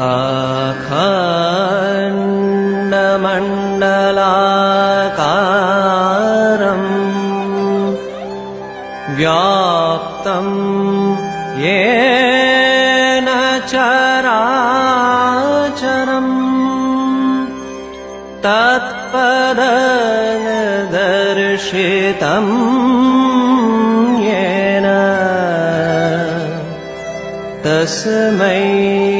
अखण्डमण्डलाकारम् व्याप्तम् येन चराचरम् तत्पदर्शितम् येन तस्मै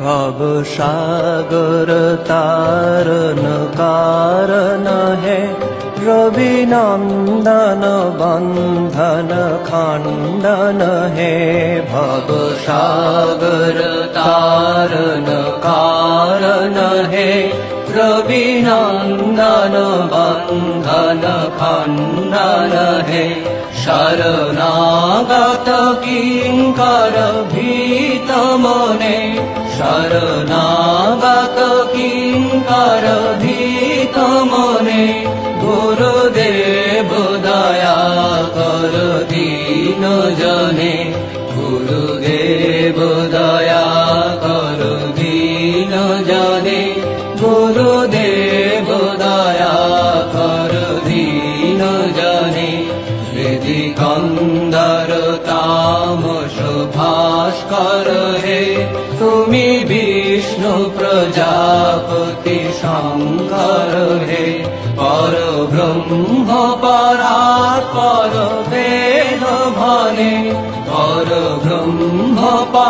भगरतारकार है। प्रवीण हे। भगरतारकार हे। प्रवीनन्दन बन्धनखन हे। शरणागत कि भीतमोने শরণাগত কিঙ্কর ভীত মনে? গুরুদেব দয়া কর দীন জনে। গুরুদেব দয়া কর দীন জনে। গুরুদেব দয়া কর দীন জনে। হৃদি কন্দর তাম শোভাস্কর তুমি বিষ্ণু প্রজাপতি শঙ্কর হে পর ব্রহ্ম পরাৎ পর বেদ ভনে পর ব্রহ্ম পরাৎ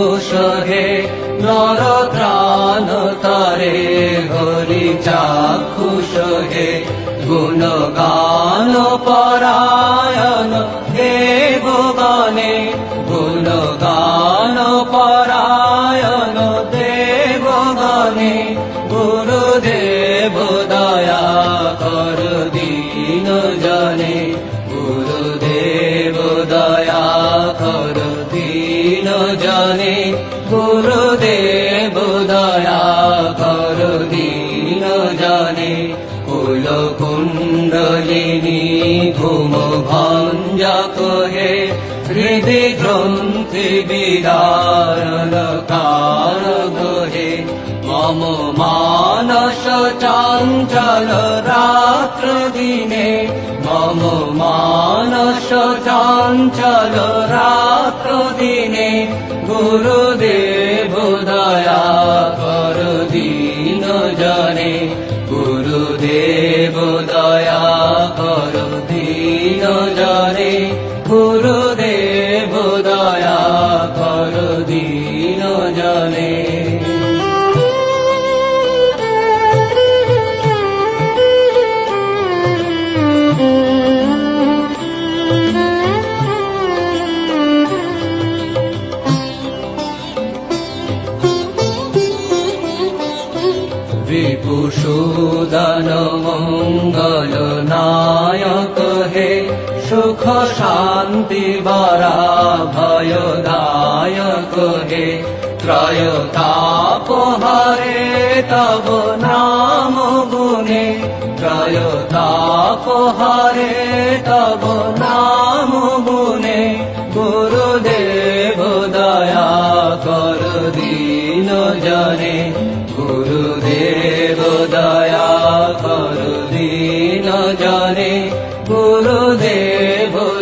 অঙ্কুশ হে নর ত্রাণ তারে হরি চাক্ষুষ হে গুণ গান পরায়ণ দেব গানে গুণ গান পরায়ণ দেব গানে গুরুদেব দয়া কর দীন জনে कुण्डलिनी धूमभञ्जक हे हृदि धं तिदारक मम मानस चाञ्चल रात्रदिने मम मानस चाञ्चल रात्रदिने गुरुदे शान्ति हे त्रयतापहरे तव नाम गुणे। त्रयतापहरे तव नाम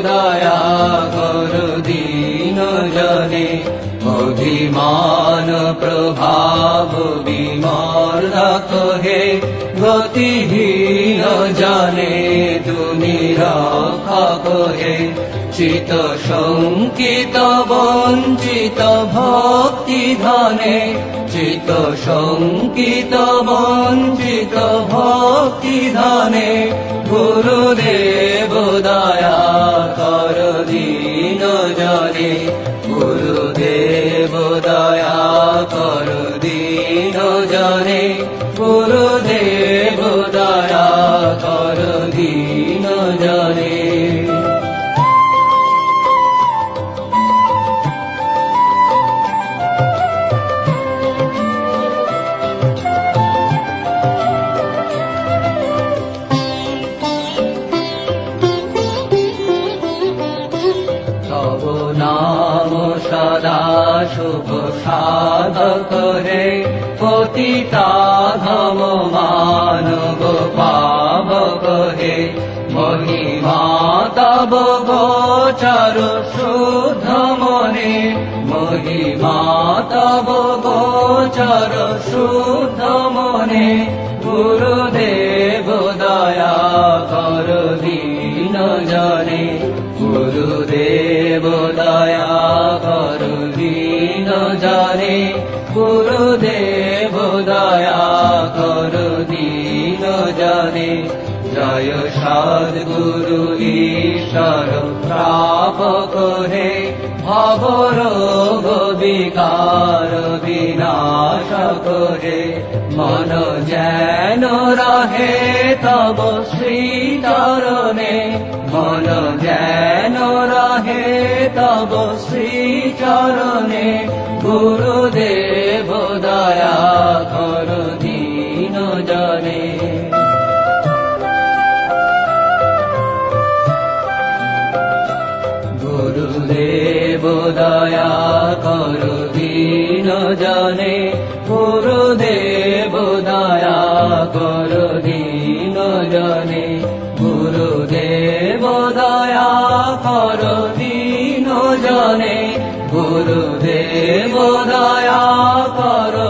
দয়া কর দীন জনে অভিমান প্রভাব বিমর্দক হে গতিহীন জানে হে চিত শঙ্কিত বঞ্চিত ভক্তি ধনে চিত শঙ্কিত বঞ্চিত ভক্তি ধনে গুরুদেব দয়া কর দীন জনে গুরুদেব দয়া কর তব নাম সদা শুভ সাধক হে। পতিতা ধম মানব পাবক হে। মহিমা তব গোচর শুদ্ধ মনে। মহিমা তব গোচর শুদ্ধ মনে। গুরুদেব দয়া কর দীন জনে। গুরুদেব দয়া কর দীন জনে, গুরুদেব দয়া কর দীন জনে। জয় সদ গুরু ঈশ্বর প্রাপক হে ভবরোগ বিকার বিনাশক হে মন যেন রহে তব শ্রীচরণে, মন যেন রহে তব শ্রীচরণে, গুরুদেব দয়া কর দীন জনে। গুরুদেব দয়া কর দীন জনে, গুরুদেব দয়া কর গুরুদেব দয়া কর।